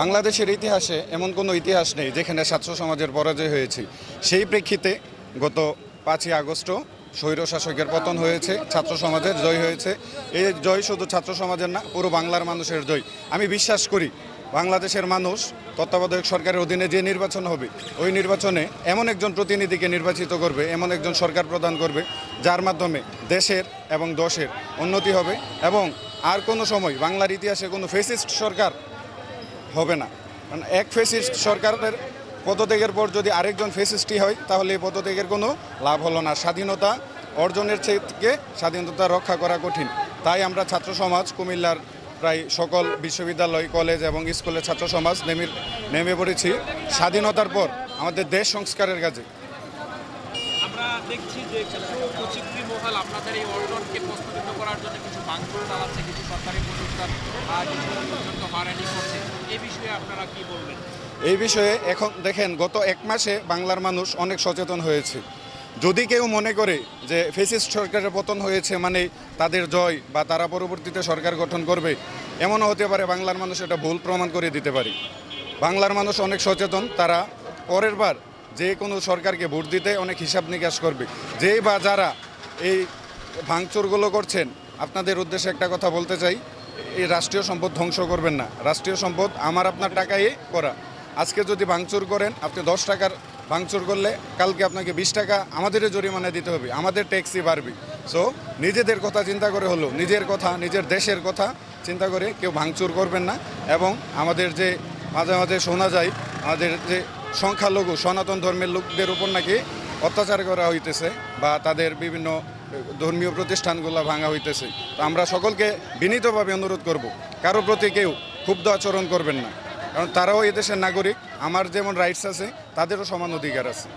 বাংলাদেশের ইতিহাসে এমন কোনো ইতিহাস নেই যেখানে ছাত্র সমাজের পরাজয় হয়েছে। সেই প্রেক্ষিতে গত পাঁচই আগস্টও স্বৈর শাসকের পতন হয়েছে, ছাত্র সমাজের জয় হয়েছে। এই জয় শুধু ছাত্র সমাজের না, পুরো বাংলার মানুষের জয়। আমি বিশ্বাস করি বাংলাদেশের মানুষ তত্ত্বাবধায়ক সরকারের অধীনে যে নির্বাচন হবে, ওই নির্বাচনে এমন একজন প্রতিনিধিকে নির্বাচিত করবে, এমন একজন সরকার প্রদান করবে, যার মাধ্যমে দেশের এবং দশের উন্নতি হবে। এবং আর কোনো সময় বাংলার ইতিহাসে কোনো ফেসিস্ট সরকার হবে না। কারণ এক ফেসিস্ট সরকারের পদত্যাগের পর যদি আরেকজন ফেসিস্টই হয়, তাহলে এই পদত্যাগের কোনো লাভ হলো না। স্বাধীনতা অর্জনের থেকে স্বাধীনতা রক্ষা করা কঠিন। তাই আমরা ছাত্র সমাজ, কুমিল্লার প্রায় সকল বিশ্ববিদ্যালয়, কলেজ এবং স্কুলের ছাত্র সমাজ নেমে নেমে পড়েছি। স্বাধীনতার পর আমাদের দেশ সংস্কারের কাজে। দেখছি যে কিছু মহল আপনাদের এই প্রস্তাবিত করার জন্য কিছু কিছু সরকারি প্রতিষ্ঠান আর কিছু করছে। বিষয়ে আপনারা কি বলবেন? এই বিষয়ে এখন দেখেন, গত এক মাসে বাংলার মানুষ অনেক সচেতন হয়েছে। যদি কেউ মনে করে যে ফেসিস্ট সরকারের পতন হয়েছে মানে তাদের জয় বা তারা পরবর্তীতে সরকার গঠন করবে, এমনও হতে পারে বাংলার মানুষ এটা ভুল প্রমাণ করে দিতে পারে। বাংলার মানুষ অনেক সচেতন, তারা পরের বার যে কোনো সরকারকে ভোট দিতে অনেক হিসাব নিকাশ করবে। যে বা যারা এই ভাঙচুরগুলো করছেন, আপনাদের উদ্দেশ্যে একটা কথা বলতে চাই, এই রাষ্ট্রীয় সম্পদ ধ্বংস করবেন না। রাষ্ট্রীয় সম্পদ আমার আপনার টাকায় করা। আজকে যদি ভাঙচুর করেন, আপনি দশ টাকার ভাঙচুর করলে কালকে আপনাকে বিশ টাকা আমাদেরও জরিমানা দিতে হবে, আমাদের ট্যাক্সই বাড়বে। সো নিজেদের কথা চিন্তা করে হলো, নিজের কথা, নিজের দেশের কথা চিন্তা করে কেউ ভাঙচুর করবেন না। এবং আমাদের যে মাঝে মাঝে শোনা যায়, আমাদের যে সংখ্যালঘু, সনাতন ধর্মের লোকদের উপর নাকি অত্যাচার করা হইতেছে বা তাদের বিভিন্ন ধর্মীয় প্রতিষ্ঠানগুলো ভাঙা হইতেছে। তো আমরা সকলকে বিনীতভাবে অনুরোধ করব, কারও প্রতি কেউ ক্ষুব্ধ আচরণ করবেন না। কারণ তারাও এদেশের নাগরিক, আমার যেমন রাইটস আছে, তাদেরও সমান অধিকার আছে।